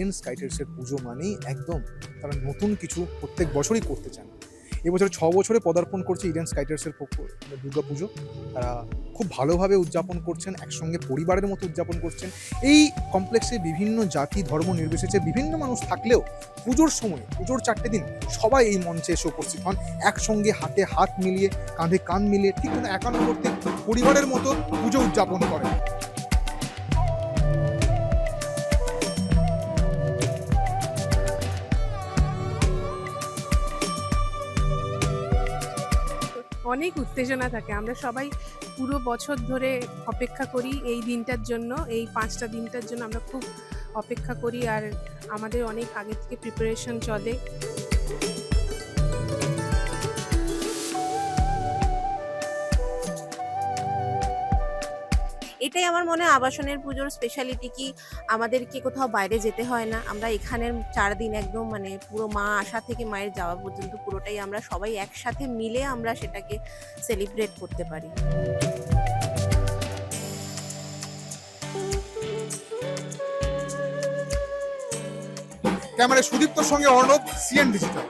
Eden স্কাইটার্সের পুজো মানেই একদম তারা নতুন কিছু প্রত্যেক বছরই করতে চান। এবছর ছ বছরে পদার্পণ করছে ইডেন স্কাইটার্সের দুর্গা পুজো তারা খুব ভালোভাবে উদযাপন করছেন, একসঙ্গে পরিবারের মতো উদযাপন করছেন। এই কমপ্লেক্সে বিভিন্ন জাতি, ধর্ম নির্বিশেষে বিভিন্ন মানুষ থাকলেও পুজোর সময়, পুজোর চারটে দিন সবাই এই মঞ্চে এসে উপস্থিত হন। একসঙ্গে হাতে হাত মিলিয়ে, কাঁধে কাঁধ মিলিয়ে ঠিক একান্নবর্তী পরিবারের মতো পুজো উদযাপন করেন। অনেক উত্তেজনা থাকে। আমরা সবাই পুরো বছর ধরে অপেক্ষা করি এই দিনটার জন্য, এই পাঁচটা দিনটার জন্য আমরা খুব অপেক্ষা করি। আর আমাদের অনেক আগে থেকে প্রিপারেশন চলে। এটাই আমার মনে হয় আবাসনের পুজোর স্পেশালিটি কি আমাদেরকে কোথাও বাইরে যেতে হয় না। আমরা এখানের চার দিন একদম মানে পুরো মা আসা থেকে মায়ের যাওয়া পর্যন্ত পুরোটাই আমরা সবাই একসাথে মিলে আমরা সেটাকে সেলিব্রেট করতে পারি। ক্যামেরায় সুদীপ্তর সঙ্গে Arnab CN digital